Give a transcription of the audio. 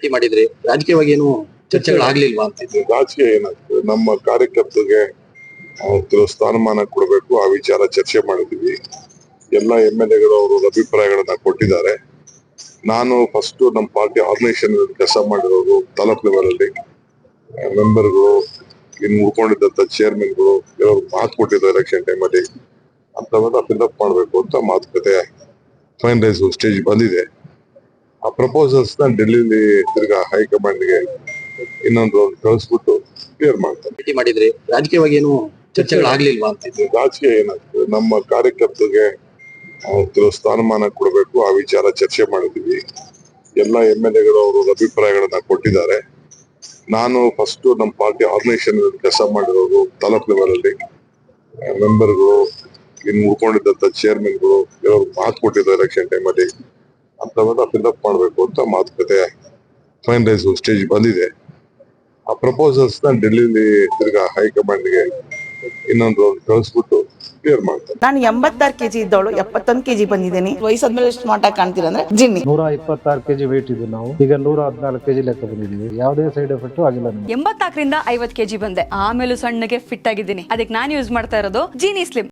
ಭೇಟಿ ಮಾಡಿದ್ರಿ ರಾಜಕೀಯವಾಗಿ ಏನು ಚರ್ಚೆಗಳಾಗ್ಲಿಲ್ವಾ ಅಂತ? ರಾಜಕೀಯ ಏನಾಗ್ತದೆ? ನಮ್ಮ ಕಾರ್ಯಕರ್ತರಿಗೆ ಕೆಲವು ಸ್ಥಾನಮಾನ ಕೊಡಬೇಕು, ಆ ವಿಚಾರ ಚರ್ಚೆ ಮಾಡಿದ್ವಿ. ಎಲ್ಲ ಎಂ ಎಲ್ ಎಗಳು ಅವರ ಅಭಿಪ್ರಾಯಗಳನ್ನ ಕೊಟ್ಟಿದ್ದಾರೆ. ನಾನು ಫಸ್ಟ್ ನಮ್ಮ ಪಾರ್ಟಿ ಆರ್ಗನೈಸೇಷನ್ ಕೆಲಸ ಮಾಡಿರೋರು, ತಾಲೂಕ್ ಲೆವೆಲ್ ಅಲ್ಲಿ ಮೆಂಬರ್ಗಳು ಇನ್ನು ಉಳ್ಕೊಂಡಿದ್ದಂತ ಚೇರ್ಮನ್ಗಳು ಕೆಲವರು ಮಾತು ಕೊಟ್ಟಿದ್ದಾರೆ ಎಲೆಕ್ಷನ್ ಟೈಮಲ್ಲಿ ಅಂತವೆಲ್ಲ ಫಿಲ್ಅಪ್ ಮಾಡಬೇಕು ಅಂತ ಮಾತುಕತೆ ಫೈನಲೈಸ್ ಸ್ಟೇಜ್ ಬಂದಿದೆ. ಆ ಪ್ರಪೋಸಲ್ಸ್ನ ಡೆಲ್ಲಿಲಿ ತಿರ್ಗಾ ಹೈಕಮಾಂಡ್ಗೆ ಇನ್ನೊಂದು ಕಳಿಸ್ಬಿಟ್ಟು ಕ್ಲಿಯರ್ ಮಾಡ್ತಾರೆ. ಭೇಟಿ ಮಾಡಿದ್ರಿ ರಾಜಕೀಯವಾಗಿ ಏನು ಚರ್ಚೆಗಳಾಗ್ಲಿಲ್ವಾ ಅಂತ? ರಾಜಕೀಯ ಏನಾಗ್ತದೆ? ನಮ್ಮ ಕಾರ್ಯಕರ್ತರಿಗೆ ಕೆಲವು ಸ್ಥಾನಮಾನ ಕೊಡಬೇಕು ಆ ವಿಚಾರ ಚರ್ಚೆ ಮಾಡಿದ್ವಿ ಎಲ್ಲ ಎಂ ಎಲ್ ಎಗಳು ಅವರು ಅಭಿಪ್ರಾಯಗಳನ್ನ ಕೊಟ್ಟಿದ್ದಾರೆ. ನಾನು ಫಸ್ಟ್ ನಮ್ಮ ಪಾರ್ಟಿ ಆರ್ಗನೈಸೇಷನ್ ಕೆಲಸ ಮಾಡಿರೋರು ತಾಲೂಕ್ ಲೆವೆಲ್ ಅಲ್ಲಿ ಮೆಂಬರ್ಗಳು ಇನ್ನು ಉಳ್ಕೊಂಡಿದ್ದಂತ ಚೇರ್ಮನ್ಗಳು ಮಾತು ಕೊಟ್ಟಿದ್ದಾರೆ ಎಲೆಕ್ಷನ್ ಟೈಮಲ್ಲಿ ಅಂತವೆಲ್ಲ ಫಿಲ್ಅಪ್ ಮಾಡಬೇಕು ಅಂತ ಮಾತುಕತೆ ಫೈನಲೈಸ್ ಸ್ಟೇಜ್ ಬಂದಿದೆ. ಆ ಪ್ರಪೋಸಲ್ಸ್ನ ಡೆಲ್ಲಿಲಿ ತಿರ್ಗಾ ಹೈಕಮಾಂಡ್ಗೆ ಇನ್ನೊಂದು ರೌಂಡ್ ಕಳಿಸ್ಬಿಟ್ಟು ಕ್ಲಿಯರ್ ಮಾಡ್ತಾರೆ. ನಾನು ಎಂಬತ್ತಾರು ಕೆಜಿ ಇದ್ದವಳು ಎಪ್ಪತ್ತೊಂದು ಕೆಜಿ ಬಂದಿದ್ದೀನಿ. ವಯಸ್ಸಾದ್ಮೇಲೆ ಸ್ಮಾರ್ಟ್ ಆಗಿ ಕಾಣ್ತೀರ ಅಂದ್ರೆ ಜಿನ್ನಿ. ನೂರ ಇಪ್ಪತ್ತಾರು ಕೆಜಿ ವೇಟ್ ಇದ್ದೀವಿ ನಾವು. ಈಗ ನೂರ ಹದಿನಾಲ್ಕು ಕೆಜಿ ಲೆಕ್ಕ ಬಂದಿದ್ದೀವಿ. ಯಾವುದೇ ಸೈಡ್ ಎಫೆಕ್ಟ್ ಆಗಿಲ್ಲ ಎಂಬತ್ತಾಕರಿಂದ ಎಂಬತ್ನಾಲ್ಕರಿಂದ ಐವತ್ ಕೆಜಿ ಬಂದೆ. ಆಮೇಲೆ ಸಣ್ಣಗೆ ಫಿಟ್ ಆಗಿದ್ದೀನಿ. ಅದಕ್ಕೆ ನಾನು ಯೂಸ್ ಮಾಡ್ತಾ ಇರೋದು ಜೀನಿ ಸ್ಲಿಮ್